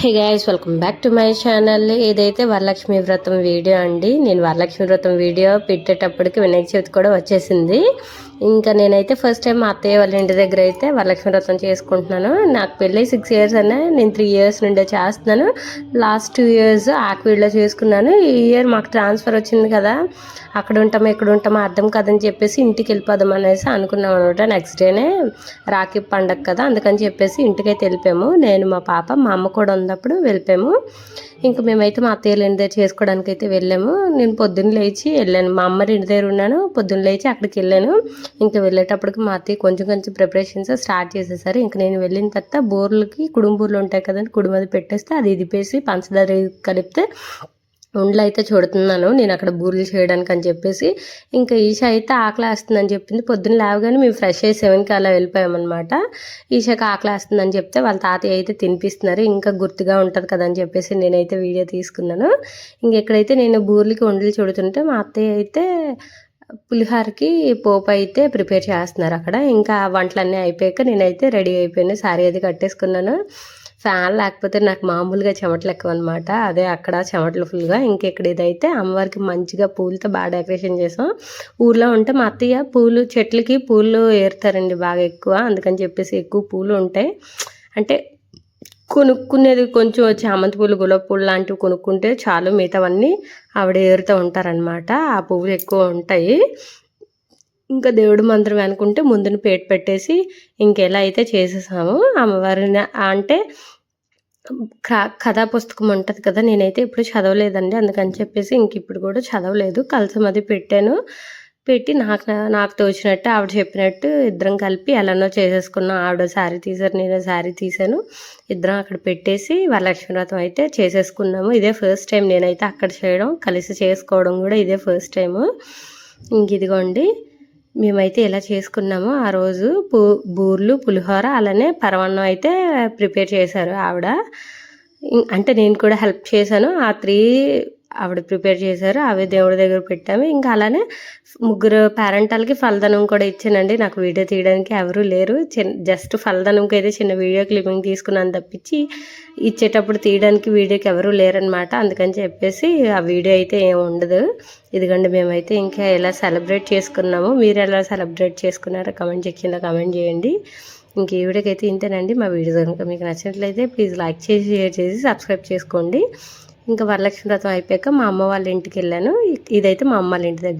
Hey guys welcome back to my channel ఇదైతే వరలక్ష్మి వ్రతం video అండి. నేను వరలక్ష్మి వ్రతం వీడియో పెట్టేటప్పటికి వినాయక చవితి కూడా వచ్చేసింది. ఇంకా నేనైతే ఫస్ట్ టైం మా అత్తయ్య వాళ్ళ ఇంటి దగ్గర అయితే వరలక్ష్మి వ్రతం చేసుకుంటున్నాను. నాకు పెళ్ళి సిక్స్ ఇయర్స్ అనే నేను త్రీ ఇయర్స్ నుండే చేస్తున్నాను. లాస్ట్ టూ ఇయర్స్ ఆక్వీడ్లో చేసుకున్నాను. ఈ ఇయర్ మాకు ట్రాన్స్ఫర్ వచ్చింది కదా అక్కడ ఉంటాం ఇక్కడ ఉంటామో అర్థం కదని చెప్పేసి ఇంటికి వెళ్ళిపోదాం అనేసి అనుకున్నాం అనమాట. నెక్స్ట్ డేనే రాఖీ పండగ కదా అందుకని చెప్పేసి ఇంటికైతే వెళ్ళిపోయాము. నేను మా పాప మా అమ్మ కూడా ఉన్నప్పుడు వెళ్ళిపోయాము. ఇంకా మేమైతే మా అత్తయ్యలు ఇంటి దగ్గర చేసుకోవడానికి అయితే వెళ్ళాము. నేను పొద్దున్న లేచి వెళ్ళాను. మా అమ్మ ఇంటి దగ్గర ఉన్నాను. పొద్దున్న లేచి అక్కడికి వెళ్ళాను. ఇంకా వెళ్ళేటప్పటికి మా అత్తయ్య కొంచెం కొంచెం ప్రిపరేషన్స్ స్టార్ట్ చేసేసారు. ఇంకా నేను వెళ్ళిన తర్వాత బోర్లకి కుడుంబూర్లు ఉంటాయి కదండి కుడుమది పెట్టేస్తే అది ఇదిపేసి పంచదార కలిపితే ఉండలు అయితే చూడుతున్నాను. నేను అక్కడ బూరెలు చేయడానికి అని చెప్పేసి ఇంకా ఈష అయితే ఆకలి వేస్తుందని చెప్పింది. పొద్దున్న లేవగానే మేము ఫ్రెష్ అయ్యి సెవెన్కి అలా వెళ్ళిపోయామన్నమాట. ఈషకి ఆకలి వేస్తుందని చెప్తే వాళ్ళ తాతయ్య అయితే తినిపిస్తున్నారు. ఇంకా గుర్తుగా ఉంటుంది కదా అని చెప్పేసి నేనైతే వీడియో తీసుకున్నాను. ఇంకెక్కడైతే నేను బూరెలకి ఉండలు చూడుతుంటే మా అత్తయ్య అయితే పులిహోరకి పోపు అయితే ప్రిపేర్ చేస్తున్నారు అక్కడ. ఇంకా వంటలన్నీ అయిపోయాక నేనైతే రెడీ అయిపోయాను సారీ అది కట్టేసుకున్నాను. ఫ్యాన్ లేకపోతే నాకు మామూలుగా చెమటలు ఎక్కువ అనమాట అదే అక్కడ చెమటలు ఫుల్గా. ఇంకెక్కడ ఇదైతే అమ్మవారికి మంచిగా పూలతో బాగా డెకరేషన్ చేసాం. ఊర్లో ఉంటే మా అత్తయ్య పూలు చెట్లకి పూలు ఏరుతారండి బాగా ఎక్కువ. అందుకని చెప్పేసి ఎక్కువ పూలు ఉంటాయి. అంటే కొనుక్కునేది కొంచెం చామంతి పూలు గులాబీ పూలు లాంటివి కొనుక్కుంటే చాలు మిగతావన్నీ ఆవిడ ఏరుతూ ఉంటారనమాట ఆ పువ్వులు ఎక్కువ ఉంటాయి. ఇంకా దేవుడు మంత్రం అనుకుంటే ముందున పేట పెట్టేసి ఇంకెలా అయితే చేసేసాము అమ్మవారిని అంటే కథా పుస్తకం ఉంటుంది కదా నేనైతే ఇప్పుడు చదవలేదండి. అందుకని చెప్పేసి ఇంక ఇప్పుడు కూడా చదవలేదు. కలసం అది పెట్టాను. పెట్టి నాకు నాకు తోచినట్టు ఆవిడ చెప్పినట్టు ఇద్దరం కలిపి ఎలానో చేసేసుకున్నాం. ఆవిడ శారీ తీసారు నేను శారీ తీసాను ఇద్దరం అక్కడ పెట్టేసి వరలక్ష్మి వ్రతం అయితే చేసేసుకున్నాము. ఇదే ఫస్ట్ టైం నేనైతే అక్కడ చేయడం కలిసి చేసుకోవడం కూడా ఇదే ఫస్ట్ టైము. ఇంక ఇదిగోండి. మేమైతే ఇలా చేసుకున్నామో ఆ రోజు పూ బూర్లు పులిహోర అలానే పరవన్నం అయితే ప్రిపేర్ చేశారు ఆవిడ. అంటే నేను కూడా హెల్ప్ చేశాను. ఆ త్రీ ఆవిడ ప్రిపేర్ చేశారు అవి దేవుడి దగ్గర పెట్టాము. ఇంకా అలానే ముగ్గురు పేరెంటాలకి ఫలదనం కూడా ఇచ్చానండి. నాకు వీడియో తీయడానికి ఎవరూ లేరు. చిన్న జస్ట్ ఫలదనంకి అయితే చిన్న వీడియో క్లిప్పింగ్ తీసుకున్నాను తప్పించి ఇచ్చేటప్పుడు తీయడానికి వీడియోకి ఎవరు లేరనమాట అందుకని చెప్పేసి ఆ వీడియో అయితే ఏమి ఉండదు. ఇదిగండి మేమైతే ఇంకా ఎలా సెలబ్రేట్ చేసుకున్నాము మీరు ఎలా సెలబ్రేట్ చేసుకున్నారో కమెంట్ సెక్షన్లో కమెంట్ చేయండి. ఇంక ఈ వీడియోకి అయితే ఇంతేనండి. మా వీడియో కనుక మీకు నచ్చినట్లయితే ప్లీజ్ లైక్ చేసి షేర్ చేసి సబ్స్క్రైబ్ చేసుకోండి. ఇంకా వరలక్ష్మి వ్రతం అయిపోయాక మా అమ్మ వాళ్ళ ఇంటికి వెళ్ళాను. ఇదైతే మా అమ్మ వాళ్ళ ఇంటి దగ్గర.